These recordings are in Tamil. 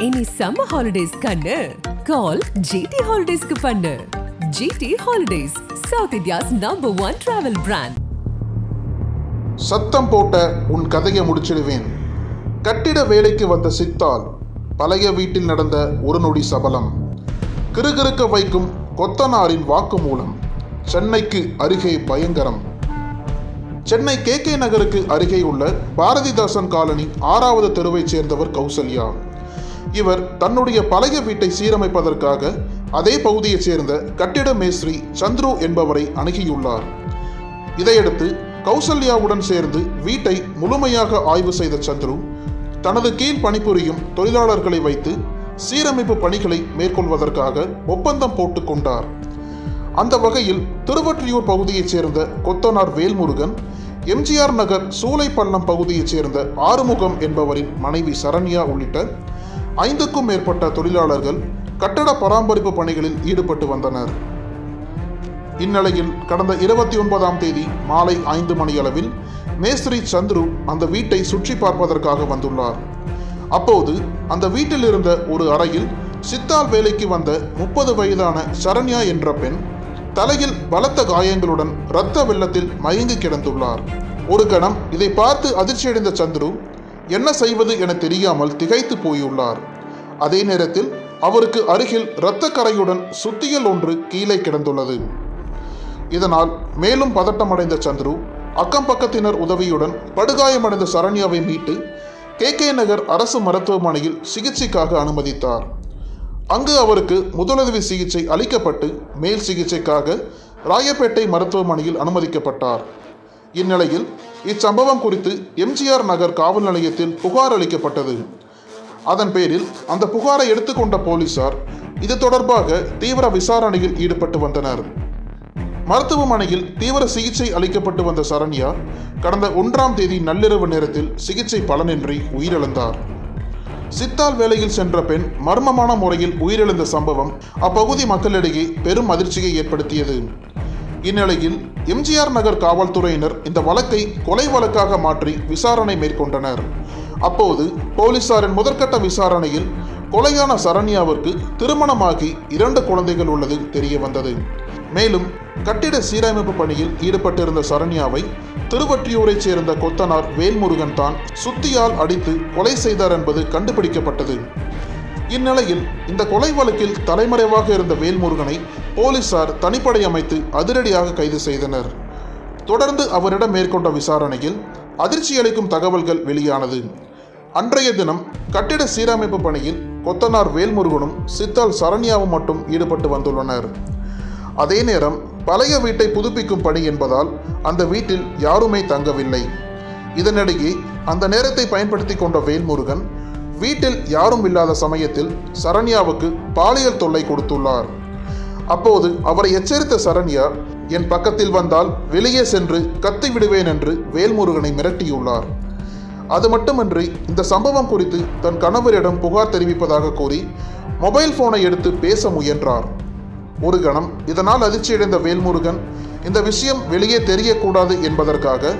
இனி சம்மர் ஹாலிடேஸ் கண்ணு. கால் ஜிடி ஹாலிடேஸ்க்கு பண்ணு. GT holidays south India's number one travel brand சத்தம் போட்ட உன் கதையை முடிச்சிடுவேன். கட்டிட வேலைக்கு வந்த சித்தால் பழைய வீட்டில் நடந்த ஒரு நொடி சபலம். கிறுகிறுக்க வைக்கும் கொத்தனாரின் வாக்குமூலம் சென்னைக்கு அருகே பயங்கரம். சென்னை கே கே நகருக்கு அருகே உள்ள பாரதிதாசன் காலனி ஆறாவது தெருவைச் சேர்ந்தவர் கௌசல்யா. இவர் தன்னுடைய பழைய வீட்டை சீரமைப்பதற்காக அதே பகுதியைச் சேர்ந்த கட்டிட மேஸ்திரி சந்துரு என்பவரை அணுகியுள்ளார். இதையடுத்து கௌசல்யாவுடன் சேர்ந்து வீட்டை முழுமையாக ஆய்வு செய்த சந்துரு தனது கீழ் பணிபுரியும் தொழிலாளர்களை வைத்து சீரமைப்பு பணிகளை மேற்கொள்வதற்காக ஒப்பந்தம் போட்டுக் கொண்டார். அந்த வகையில் திருவற்றியூர் பகுதியைச் சேர்ந்த கொத்தனார் வேல்முருகன் எம்ஜிஆர் நகர் சூளைப்பள்ளம் பகுதியைச் சேர்ந்த ஆறுமுகம் என்பவரின் மனைவி சரண்யா உள்ளிட்ட ஐந்துக்கும் மேற்பட்ட தொழிலாளர்கள் கட்டட பராமரிப்பு பணிகளில் ஈடுபட்டு வந்தனர். இந்நிலையில் கடந்த இருபத்தி ஒன்பதாம் தேதி மாலை ஐந்து மணியளவில் மேஸ்திரி சந்துரு அந்த வீட்டை சுற்றி பார்ப்பதற்காக வந்துள்ளார். அப்போது அந்த வீட்டில் இருந்த ஒரு அறையில் சித்தால் வேலைக்கு வந்த முப்பது வயதான சரண்யா என்ற பெண் தலையில் பலத்த காயங்களுடன் இரத்த வெள்ளத்தில் மயங்கி கிடந்துள்ளார். ஒரு கணம் இதை பார்த்து அதிர்ச்சியடைந்த சந்துரு என்ன செய்வது என தெரியாமல் திகைத்து போயுள்ளார். அதே நேரத்தில் அவருக்கு அருகில் இரத்த கரையுடன் சுத்தியல் ஒன்று கீழே கிடந்துள்ளது. இதனால் மேலும் பதட்டமடைந்த சந்துரு அக்கம் பக்கத்தினர் உதவியுடன் படுகாயமடைந்த சரண்யாவை மீட்டு கே. கே. நகர் அரசு மருத்துவமனையில் சிகிச்சைக்காக அனுமதித்தார். அங்கு அவருக்கு முதலுதவி சிகிச்சை அளிக்கப்பட்டு மேல் சிகிச்சைக்காக ராயப்பேட்டை மருத்துவமனையில் அனுமதிக்கப்பட்டார். இந்நிலையில் இச்சம்பவம் குறித்து எம்ஜிஆர் நகர் காவல் நிலையத்தில் புகார் அளிக்கப்பட்டது. அதன் பேரில் அந்த புகாரை எடுத்துக்கொண்ட போலீசார் இது தொடர்பாக தீவிர விசாரணையில் ஈடுபட்டு வந்தனர். மருத்துவமனையில் தீவிர சிகிச்சை அளிக்கப்பட்டு வந்த சரண்யா கடந்த ஒன்றாம் தேதி நள்ளிரவு நேரத்தில் சிகிச்சை பலனின்றி உயிரிழந்தார். சித்தால் வேலையில் சென்ற பெண் மர்மமான முறையில் உயிரிழந்த சம்பவம் அப்பகுதி மக்களிடையே பெரும் அதிர்ச்சியை ஏற்படுத்தியது. இந்நிலையில் எம்ஜிஆர் நகர் காவல்துறையினர் இந்த வழக்கை கொலை வழக்காக மாற்றி விசாரணை மேற்கொண்டனர். அப்போது போலீசாரின் முதற்கட்ட விசாரணையில் கொலையான சரண்யாவிற்கு திருமணமாகி இரண்டு குழந்தைகள் உள்ளது தெரிய வந்தது மேலும் கட்டிட சீரமைப்பு பணியில் ஈடுபட்டிருந்த சரண்யாவை திருவற்றியூரைச் சேர்ந்த கொத்தனார் வேல்முருகன் தான் சுத்தியால் அடித்து கொலை செய்தார் என்பது கண்டுபிடிக்கப்பட்டது. இந்நிலையில் இந்த கொலை வழக்கில் தலைமறைவாக இருந்த வேல்முருகனை போலீசார் தனிப்படை அமைத்து அதிரடியாக கைது செய்தனர். தொடர்ந்து அவரிடம் மேற்கொண்ட விசாரணையில் அதிர்ச்சி அளிக்கும் தகவல்கள் வெளியானது. அன்றைய தினம் கட்டிட சீரமைப்பு பணியில் கொத்தனார் வேல்முருகனும் சித்தால் சரண்யாவும் மட்டும் ஈடுபட்டு வந்துள்ளனர். அதே நேரம் பழைய வீட்டை புதுப்பிக்கும் பணி என்பதால் அந்த வீட்டில் யாருமே தங்கவில்லை. இதனிடையே அந்த நேரத்தை பயன்படுத்தி கொண்ட வேல்முருகன் வீட்டில் யாரும் இல்லாத சமயத்தில் சரண்யாவுக்கு பாலியல் தொல்லை கொடுத்துள்ளார். அப்போது அவரை எச்சரித்த சரண்யா என் பக்கத்தில் வந்தால் வெளியே சென்று கத்தி விடுவேன் என்று வேல்முருகனை மிரட்டியுள்ளார். அது மட்டுமின்றி இந்த சம்பவம் குறித்து தன் கணவரிடம் புகார் தெரிவிப்பதாக கூறி மொபைல் போனை எடுத்து பேச முயன்றார். ஒரு கணம் இதனால் அதிர்ச்சியடைந்த வேல்முருகன் இந்த விஷயம் வெளியே தெரியக்கூடாது என்பதற்காக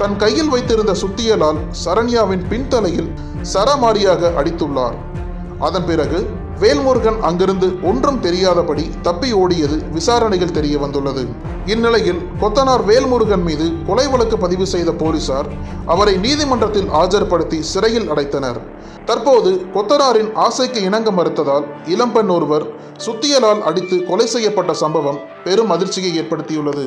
தன் கையில் வைத்திருந்த சுத்தியலால் சரண்யாவின் பின்தலையில் சரமாரியாக அடித்துள்ளார். அதன் பிறகு வேல்முருகன் அங்கிருந்து ஒன்றும் தெரியாதபடி தப்பி ஓடியது விசாரணையில் தெரிய வந்துள்ளது. இந்நிலையில் கொத்தனார் வேல்முருகன் மீது கொலை வழக்கு பதிவு செய்த போலீசார் அவரை நீதிமன்றத்தில் ஆஜர்படுத்தி சிறையில் அடைத்தனர். தற்போது கொத்தனாரின் ஆசைக்கு இணங்க மறுத்ததால் இளம்பெண் ஒருவர் சுத்தியலால் அடித்து கொலை செய்யப்பட்ட சம்பவம் பெரும் அதிர்ச்சியை ஏற்படுத்தியுள்ளது.